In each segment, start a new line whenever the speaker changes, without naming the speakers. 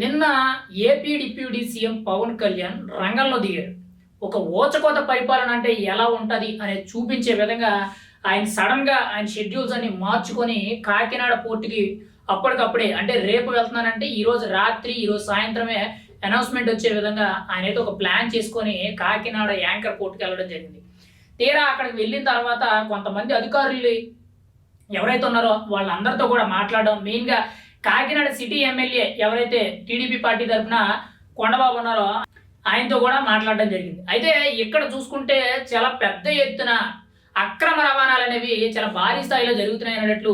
నిన్న AP deputy CM Pawan Kalyan రంగంలో దిగాడు. ఒక ఓచకోత పరిపాలన అంటే ఎలా ఉంటుంది అనేది చూపించే విధంగా ఆయన సడన్గా ఆయన షెడ్యూల్స్ అన్ని మార్చుకొని కాకినాడ పోర్టుకి అప్పటికప్పుడే అంటే రేపు వెళ్తున్నానంటే ఈరోజు రాత్రి ఈరోజు సాయంత్రమే అనౌన్స్మెంట్ వచ్చే విధంగా ఆయన అయితే ఒక ప్లాన్ చేసుకొని కాకినాడ యాంకర్ పోర్టుకి వెళ్ళడం జరిగింది. తీరా అక్కడికి వెళ్ళిన తర్వాత కొంతమంది అధికారులు ఎవరైతే ఉన్నారో వాళ్ళందరితో కూడా మాట్లాడడం మెయిన్గా కాకినాడ సిటీ ఎమ్మెల్యే ఎవరైతే టీడీపీ పార్టీ తరఫున కొండబాబు ఉన్నారో ఆయనతో కూడా మాట్లాడడం జరిగింది. అయితే ఇక్కడ చూసుకుంటే చాలా పెద్ద ఎత్తున అక్రమ రవాణాలు అనేవి చాలా భారీ స్థాయిలో జరుగుతున్నాయి అన్నట్లు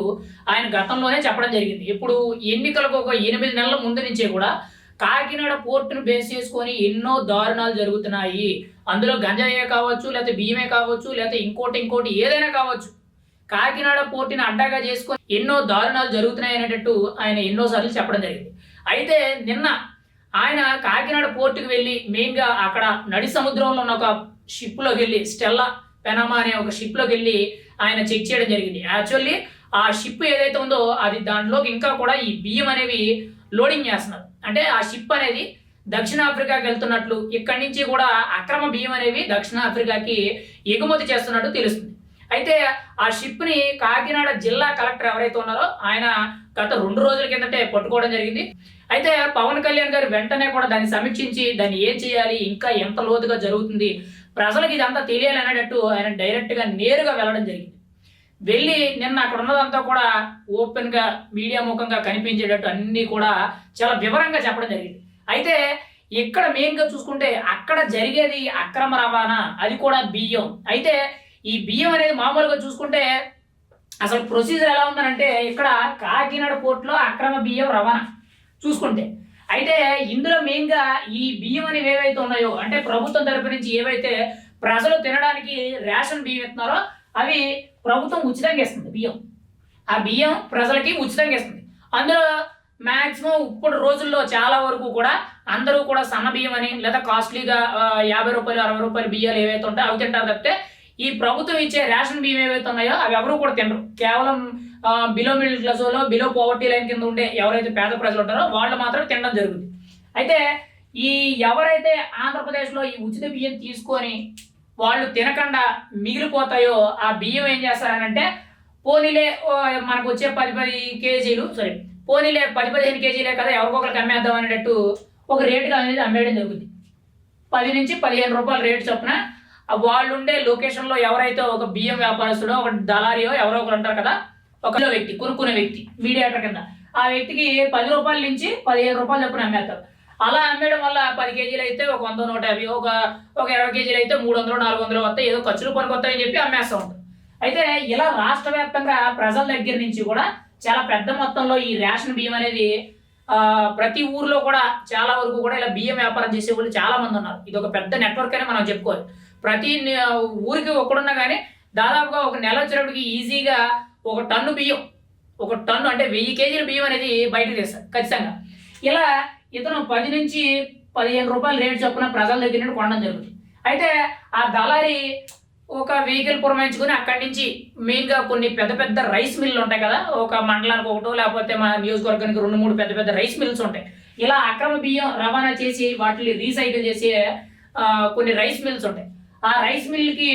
ఆయన గతంలోనే చెప్పడం జరిగింది. ఇప్పుడు ఎన్నికలకు ఒక ఎనిమిది నెలల ముందు నుంచే కూడా కాకినాడ పోర్టును బేస్ చేసుకొని ఎన్నో దారుణాలు జరుగుతున్నాయి. అందులో గంజాయే కావచ్చు లేకపోతే బియ్యమే కావచ్చు లేకపోతే ఇంకోటి ఇంకోటి ఏదైనా కావచ్చు. కాకినాడ పోర్టుని అడ్డాగా చేసుకొని ఎన్నో దారుణాలు జరుగుతున్నాయి అనేటట్టు ఆయన ఎన్నోసార్లు చెప్పడం జరిగింది. అయితే నిన్న ఆయన కాకినాడ పోర్టుకు వెళ్ళి మెయిన్గా అక్కడ నడి సముద్రంలో ఉన్న ఒక షిప్లోకి వెళ్ళి స్టెల్లా పెనమా అనే ఒక షిప్లోకి వెళ్ళి ఆయన చెక్ చేయడం జరిగింది. యాక్చువల్లీ ఆ షిప్ ఏదైతే ఉందో అది దాంట్లోకి ఇంకా కూడా ఈ బియ్యం అనేవి లోడింగ్ చేస్తున్నారు. అంటే ఆ షిప్ అనేది దక్షిణాఫ్రికాకి వెళ్తున్నట్లు ఇక్కడి నుంచి కూడా అక్రమ బియ్యం అనేవి దక్షిణాఫ్రికాకి ఎగుమతి చేస్తున్నట్టు తెలుస్తుంది. అయితే ఆ షిప్ని కాకినాడ జిల్లా కలెక్టర్ ఎవరైతే ఉన్నారో ఆయన గత రెండు రోజుల కిందటే పట్టుకోవడం జరిగింది. అయితే పవన్ కళ్యాణ్ గారు వెంటనే కూడా దాన్ని సమీక్షించి దాన్ని ఏం చేయాలి ఇంకా ఎంత లోతుగా జరుగుతుంది ప్రజలకు ఇదంతా తెలియాలి అనేటట్టు ఆయన డైరెక్ట్గా నేరుగా వెళ్ళడం జరిగింది. వెళ్ళి నిన్న అక్కడ ఉన్నదంతా కూడా ఓపెన్గా మీడియా ముఖంగా కనిపించేటట్టు అన్నీ కూడా చాలా వివరంగా చెప్పడం జరిగింది. అయితే ఇక్కడ మెయిన్గా చూసుకుంటే అక్కడ జరిగేది అక్రమ రవాణా అది కూడా బియ్యం. అయితే ఈ బియ్యం అనేది మామూలుగా చూసుకుంటే అసలు ప్రొసీజర్ ఎలా ఉందనంటే ఇక్కడ కాకినాడ పోర్టులో అక్రమ బియ్యం రవాణా చూసుకుంటే. అయితే ఇందులో మెయిన్గా ఈ బియ్యం అనేవి ఏవైతే ఉన్నాయో అంటే ప్రభుత్వం తరపు నుంచి ఏవైతే ప్రజలు తినడానికి రేషన్ బియ్యం ఇస్తున్నారో అవి ప్రభుత్వం ఉచితంగా ఇస్తుంది బియ్యం. ఆ బియ్యం ప్రజలకి ఉచితంగా ఇస్తుంది. అందులో మ్యాక్సిమం ఇప్పుడు రోజుల్లో చాలా వరకు కూడా అందరూ కూడా సన్న బియ్యం అని లేదా కాస్ట్లీగా యాభై రూపాయలు అరవై రూపాయలు బియ్యాలు ఏవైతే ఉంటాయో అవి తింటారు తప్పితే ఈ ప్రభుత్వం ఇచ్చే రేషన్ బియ్యం ఏవైతే ఉన్నాయో అవి ఎవరు కూడా తినరు. కేవలం బిలో మిడిల్ క్లాస్ వాళ్ళు బిలో పోవర్టీ లైన్ కింద ఉండే ఎవరైతే పేద ప్రజలు ఉంటారో వాళ్ళు మాత్రం తినడం జరుగుతుంది. అయితే ఈ ఎవరైతే ఆంధ్రప్రదేశ్లో ఈ ఉచిత బియ్యం తీసుకొని వాళ్ళు తినకుండా మిగిలిపోతాయో ఆ బియ్యం ఏం చేస్తారనంటే పోనీలే మనకు వచ్చే పది పది కేజీలు సారీ పోనీలే పది పదిహేను కేజీలే కదా ఎవరికొకరికి అమ్మేద్దాం అనేటట్టు ఒక రేటుగా అనేది అమ్మేయడం జరుగుతుంది. పది నుంచి పదిహేను రూపాయల రేటు చొప్పున వాళ్ళు ఉండే లొకేషన్లో ఎవరైతే ఒక బియ్యం వ్యాపారస్తుడో ఒక దళారియో ఎవరో ఒకరు ఉంటారు కదా ఒక వ్యక్తి కొనుక్కునే వ్యక్తి మీడియేటర్ కింద. ఆ వ్యక్తికి పది రూపాయల నుంచి పదిహేను రూపాయలు చొప్పున అమ్మేస్తారు. అలా అమ్మేయడం వల్ల పది కేజీలు అయితే ఒక వంద నూట యాభై ఒక ఒక ఇరవై కేజీలు అయితే మూడు వందలు నాలుగు వందలు వస్తాయి. ఏదో ఖర్చులు పనికొస్తాయని చెప్పి అమ్మేస్తూ ఉంటారు. అయితే ఇలా రాష్ట్ర వ్యాప్తంగా ప్రజల దగ్గర నుంచి కూడా చాలా పెద్ద మొత్తంలో ఈ రేషన్ బియ్యం అనేది ప్రతి ఊర్లో కూడా చాలా వరకు కూడా ఇలా బియ్యం వ్యాపారం చేసే వాళ్ళు చాలా మంది ఉన్నారు. ఇది ఒక పెద్ద నెట్వర్క్ అని మనం చెప్పుకోవాలి. ప్రతి ఊరికి ఒకడున్నా కానీ దాదాపుగా ఒక నెల వచ్చేటప్పటికి ఈజీగా ఒక టన్ను బియ్యం ఒక టన్ను అంటే వెయ్యి కేజీల బియ్యం అనేది బయటకు తీస్తారు ఖచ్చితంగా. ఇలా ఇతను పది నుంచి పదిహేను రూపాయల రేటు చొప్పున ప్రజల దగ్గర నుండి కొనడం జరుగుతుంది. అయితే ఆ దళారి ఒక వెహికల్ పురమాయించుకుని అక్కడి నుంచి మెయిన్గా కొన్ని పెద్ద పెద్ద రైస్ మిల్లు ఉంటాయి కదా ఒక మండలానికి ఒకటో లేకపోతే మా నియోజకవర్గానికి రెండు మూడు పెద్ద పెద్ద రైస్ మిల్స్ ఉంటాయి. ఇలా అక్రమ బియ్యం రవాణా చేసి వాటిని రీసైకిల్ చేసే కొన్ని రైస్ మిల్స్ ఉంటాయి. ఆ రైస్ మిల్కి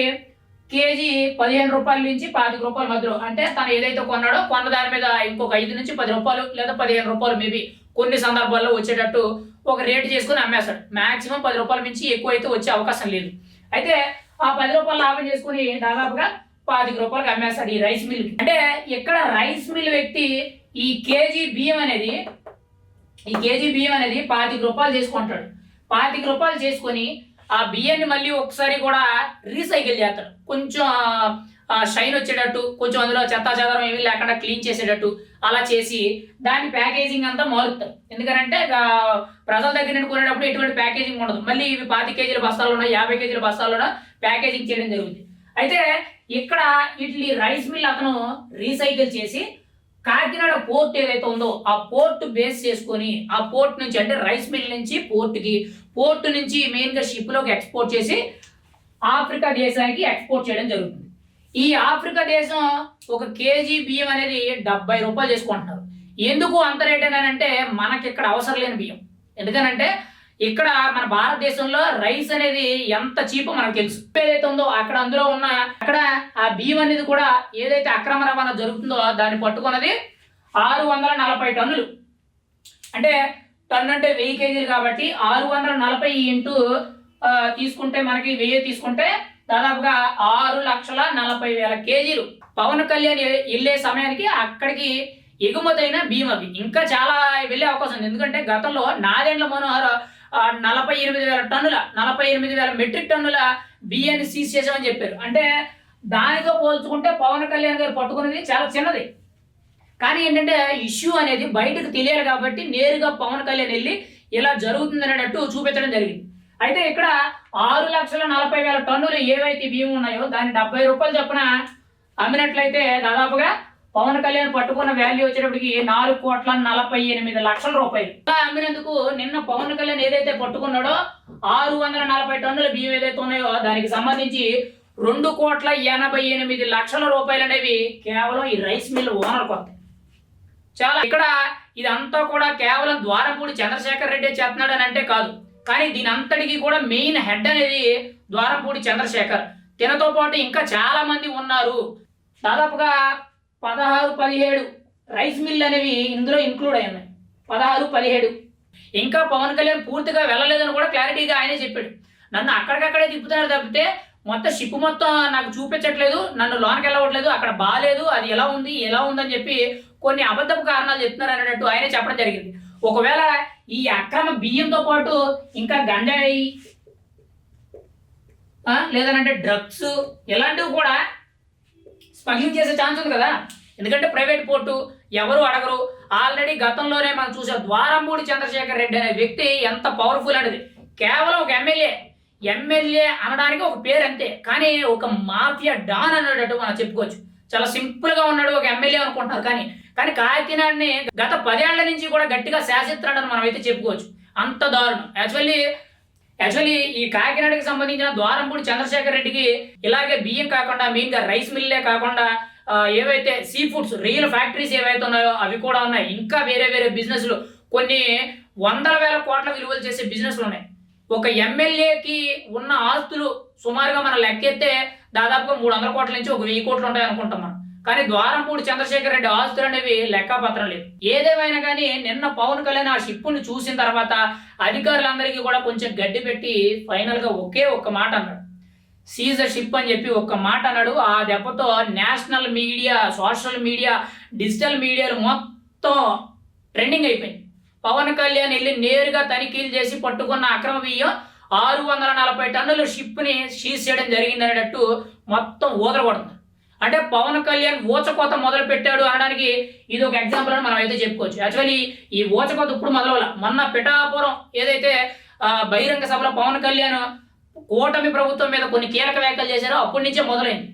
కేజీ పదిహేను రూపాయల నుంచి పాతిక రూపాయల మధ్యలో. అంటే తను ఏదైతే కొన్నాడో కొన్న దాని మీద ఇంకొక ఐదు నుంచి పది రూపాయలు లేదా పదిహేను రూపాయలు మేబీ కొన్ని సందర్భాల్లో వచ్చేటట్టు ఒక రేటు చేసుకుని అమ్మేస్తాడు. మాక్సిమం పది రూపాయల నుంచి ఎక్కువ అయితే వచ్చే అవకాశం లేదు. అయితే ఆ పది రూపాయలు లాభం చేసుకుని దాదాపుగా పాతిక రూపాయలకు అమ్మేస్తాడు ఈ రైస్ మిల్ అంటే ఇక్కడ రైస్ మిల్ వ్యక్తి ఈ కేజీ బియ్యం అనేది ఈ కేజీ బియ్యం అనేది పాతిక రూపాయలు చేసుకుంటాడు. పాతిక రూపాయలు చేసుకొని ఆ బియ్యాన్ని మళ్ళీ ఒకసారి కూడా రీసైకిల్ చేస్తాడు కొంచెం షైన్ వచ్చేటట్టు కొంచెం అందులో చెత్త చెదరం ఏమీ లేకుండా క్లీన్ చేసేటట్టు అలా చేసి దాని ప్యాకేజింగ్ అంతా మారుతారు ఎందుకంటే ప్రజల దగ్గర నుండి కొనేటప్పుడు ఎటువంటి ప్యాకేజింగ్ ఉండదు. మళ్ళీ ఇవి పాతి కేజీల బస్తాలు ఉన్నాయి యాభై కేజీల బస్తాలు ప్యాకేజింగ్ చేయడం జరుగుతుంది. అయితే ఇక్కడ ఇట్లీ రైస్ మిల్ అతను రీసైకిల్ చేసి కాకినాడ పోర్ట్ ఏదైతే ఉందో ఆ పోర్ట్ బేస్ చేసుకొని ఆ పోర్ట్ నుంచి అంటే రైస్ మిల్ నుంచి పోర్ట్కి పోర్ట్ నుంచి మెయిన్గా షిప్లోకి ఎక్స్పోర్ట్ చేసి ఆఫ్రికా దేశానికి ఎక్స్పోర్ట్ చేయడం జరుగుతుంది. ఈ ఆఫ్రికా దేశం ఒక కేజీ బియ్యం అనేది డెబ్బై రూపాయలు చేసుకుంటున్నారు. ఎందుకు అంత రేట్ అంటే మనకి ఇక్కడ అవసరం లేని బియ్యం. ఎందుకనంటే ఇక్కడ మన భారతదేశంలో రైస్ అనేది ఎంత చీపో మనకు తెలుసు. ఏదైతే ఉందో అక్కడ అందులో ఉన్న అక్కడ ఆ బియ్యం అనేది కూడా ఏదైతే అక్రమ రవాణా జరుగుతుందో దాన్ని పట్టుకున్నది ఆరు వందల నలభై టన్నులు. అంటే టన్ను అంటే వెయ్యి కేజీలు కాబట్టి ఆరు వందల నలభై ఇంటూ తీసుకుంటే మనకి వెయ్యి తీసుకుంటే దాదాపుగా ఆరు లక్షల నలభై వేల కేజీలు. పవన్ కళ్యాణ్ వెళ్ళే సమయానికి అక్కడికి ఎగుమతైన బియ్యం అవి. ఇంకా చాలా వెళ్ళే అవకాశం ఉంది. ఎందుకంటే గతంలో నాదేండ్ల మనోహర్ నలభై ఎనిమిది వేల టన్నుల నలభై ఎనిమిది వేల మెట్రిక్ టన్నుల బియ్యాన్ని సీజ్ చేసామని చెప్పారు. అంటే దానితో పోల్చుకుంటే పవన్ కళ్యాణ్ గారు పట్టుకున్నది చాలా చిన్నది. కానీ ఏంటంటే ఇష్యూ అనేది బయటకు తెలియాలి కాబట్టి నేరుగా పవన్ కళ్యాణ్ వెళ్ళి ఇలా జరుగుతుంది అనేటట్టు చూపించడం జరిగింది. అయితే ఇక్కడ ఆరు లక్షల నలభై వేల టన్నులు ఏవైతే బియ్యం ఉన్నాయో దాన్ని డెబ్బై రూపాయలు చొప్పున అమ్మినట్లయితే దాదాపుగా పవన్ కళ్యాణ్ పట్టుకున్న వాల్యూ వచ్చేటప్పటికి నాలుగు కోట్ల నలభై ఎనిమిది లక్షల రూపాయలు. ఇలా అమ్మినందుకు నిన్న పవన్ కళ్యాణ్ ఏదైతే పట్టుకున్నాడో ఆరు వందల నలభై టన్నుల బియ్యం ఏదైతే ఉన్నాయో దానికి సంబంధించి రెండు కోట్ల ఎనభై ఎనిమిది లక్షల రూపాయలు అనేవి కేవలం ఈ రైస్ మిల్ ఓనర్ కొత్త. చాలా ఇక్కడ ఇదంతా కూడా కేవలం ద్వారంపూడి చంద్రశేఖర్ రెడ్డి చేస్తున్నాడు అని అంటే కాదు. కానీ దీని అంతటికి కూడా మెయిన్ హెడ్ అనేది ద్వారంపూడి చంద్రశేఖర్. తినతో పాటు ఇంకా చాలా మంది ఉన్నారు. దాదాపుగా పదహారు పదిహేడు రైస్ మిల్ అనేవి ఇందులో ఇంక్లూడ్ అయి ఉన్నాయి. పదహారు పదిహేడు. ఇంకా పవన్ కళ్యాణ్ పూర్తిగా వెళ్ళలేదని కూడా క్లారిటీగా ఆయనే చెప్పాడు. నన్ను అక్కడికక్కడే తిప్పుతున్నారు తప్పితే మొత్తం షిప్ మొత్తం నాకు చూపించట్లేదు నన్ను లోనకి వెళ్ళవట్లేదు అక్కడ బాగాలేదు అది ఎలా ఉంది ఎలా ఉందని చెప్పి కొన్ని అబద్ధపు కారణాలు చెప్తున్నారు అనేటట్టు ఆయనే చెప్పడం జరిగింది. ఒకవేళ ఈ అక్రమ బియ్యంతో పాటు ఇంకా గంజాయి లేదనంటే డ్రగ్స్ ఇలాంటివి కూడా స్మగ్లింగ్ చేసే ఛాన్స్ ఉంది కదా. ఎందుకంటే ప్రైవేట్ పోర్టు ఎవరు అడగరు. ఆల్రెడీ గతంలోనే మనం చూసాం ద్వారంపూడి చంద్రశేఖర్ రెడ్డి అనే వ్యక్తి ఎంత పవర్ఫుల్ అనేది కేవలం ఒక ఎమ్మెల్యే. ఎమ్మెల్యే అనడానికి ఒక పేరు అంతే. కానీ ఒక మాఫియా డాన్ అనేటట్టు మనం చెప్పుకోవచ్చు. చాలా సింపుల్గా ఉన్నాడు ఒక ఎమ్మెల్యే అనుకుంటున్నారు కానీ కానీ కాకినాడని గత పదేళ్ళ నుంచి కూడా గట్టిగా శాసిస్తున్నాడని మనం అయితే చెప్పుకోవచ్చు. అంత దారుణం. యాక్చువల్లీ యాక్చువల్లీ ఈ కాకినాడకి సంబంధించిన ద్వారంపూడి చంద్రశేఖర్ రెడ్డికి ఇలాగే బియ్యం కాకుండా మెయిన్గా రైస్ మిల్లే కాకుండా ఏవైతే సీ ఫుడ్స్ రియల్ ఫ్యాక్టరీస్ ఏవైతే ఉన్నాయో అవి కూడా ఉన్నాయి. ఇంకా వేరే వేరే బిజినెస్లు కొన్ని వందల వేల కోట్ల విలువలు చేసే బిజినెస్లు ఉన్నాయి. ఒక ఎమ్మెల్యేకి ఉన్న ఆస్తులు సుమారుగా మనం లెక్కెత్తే దాదాపుగా మూడు వందల కోట్ల నుంచి ఒక వెయ్యి కోట్లు ఉంటాయి అనుకుంటాం మనం. కానీ ద్వారంపూడి చంద్రశేఖర్ రెడ్డి ఆస్తులు అనేవి లెక్కపత్రం లేదు. ఏదేమైనా కానీ నిన్న పవన్ కళ్యాణ్ ఆ షిప్పుని చూసిన తర్వాత అధికారులందరికీ కూడా కొంచెం గడ్డి పెట్టి ఫైనల్గా ఒకే ఒక్క మాట అన్నాడు. సీజ్ షిప్ అని చెప్పి ఒక్క మాట అన్నాడు. ఆ దెబ్బతో national media social media digital మీడియాలు మొత్తం ట్రెండింగ్ అయిపోయింది. పవన్ కళ్యాణ్ వెళ్ళి నేరుగా తనిఖీలు చేసి పట్టుకున్న అక్రమ బియ్యం ఆరు వందల నలభై టన్నుల షిప్ని సీజ్ చేయడం జరిగిందనేటట్టు మొత్తం ఊదరగొడుతుంది. అంటే పవన్ కళ్యాణ్ ఊచకోత మొదలు పెట్టాడు అనడానికి ఇది ఒక ఎగ్జాంపుల్ అని మనం అయితే చెప్పుకోవచ్చు. యాక్చువల్లీ ఈ ఊచకోత ఇప్పుడు మొదలవల. మొన్న పిఠాపురం ఏదైతే బహిరంగ సభలో పవన్ కళ్యాణ్ కూటమి ప్రభుత్వం మీద కొన్ని కీలక వ్యాఖ్యలు చేశారో అప్పటి నుంచే మొదలైంది.